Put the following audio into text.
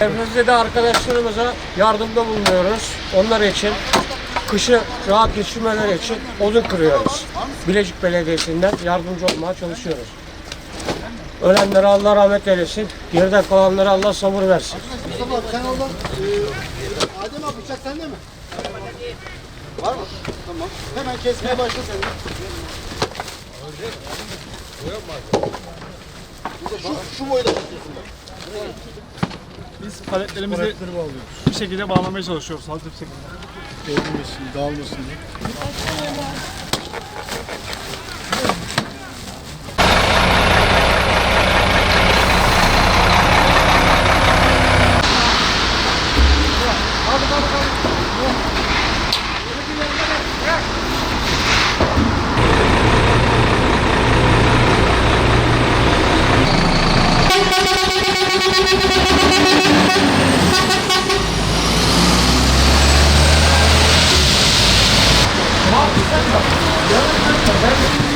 Evimizde de arkadaşlarımıza yardımda bulunuyoruz. Onlar için kışı rahat geçirmeleri için odun kırıyoruz. Bilecik Belediyesi'nden yardımcı olmaya çalışıyoruz. Ölenlere Allah rahmet eylesin. Geride kalanlara Allah sabır versin. Mustafa sen oradan e, Adem abi bıçak sende mi? Var mı? Tamam. Hemen kesmeye başla sen de Şu, şu boyda kesiyorsun bak. Biz paletlerimizi Paletleri bir şekilde bağlamaya çalışıyoruz hazır bir şekilde. Devrilmesin, dağılmasın diye. Hadi hadi hadi. resolverlo.